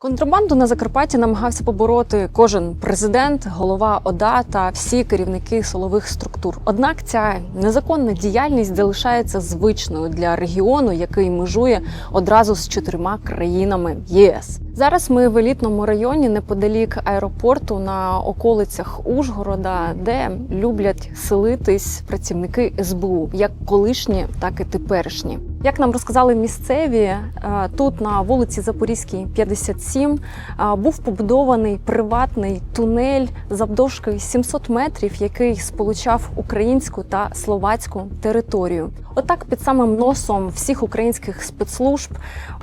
Контрабанду на Закарпатті намагався побороти кожен президент, голова ОДА та всі керівники силових структур. Однак ця незаконна діяльність залишається звичною для регіону, який межує одразу з чотирма країнами ЄС. Зараз ми в елітному районі неподалік аеропорту на околицях Ужгорода, де люблять селитись працівники СБУ, як колишні, так і теперішні. Як нам розказали місцеві, е, тут на вулиці Запорізькій, 57, е, був побудований приватний тунель завдовжки 700 метрів, який сполучав українську та словацьку територію. Отак, під самим носом всіх українських спецслужб,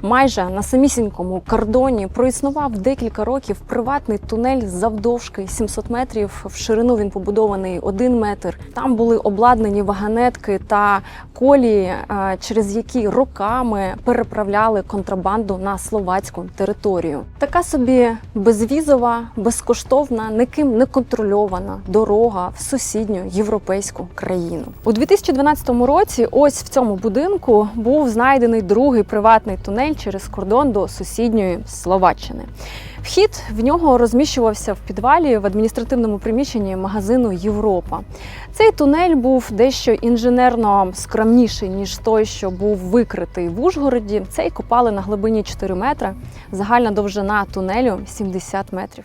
майже на самісінькому кордоні, проіснував декілька років приватний тунель завдовжки 700 метрів. В ширину він побудований 1 метр. Там були обладнані вагонетки та колії, е, через які роками переправляли контрабанду на словацьку територію. Така собі безвізова, безкоштовна, никим не контрольована дорога в сусідню європейську країну. У 2012 році, ось в цьому будинку, був знайдений другий приватний тунель через кордон до сусідньої Словаччини. Вхід в нього розміщувався в підвалі в адміністративному приміщенні магазину Європа. Цей тунель був дещо інженерно скромніший ніж той, що був викритий в Ужгороді. Цей копали на глибині 4 метри. Загальна довжина тунелю 70 метрів.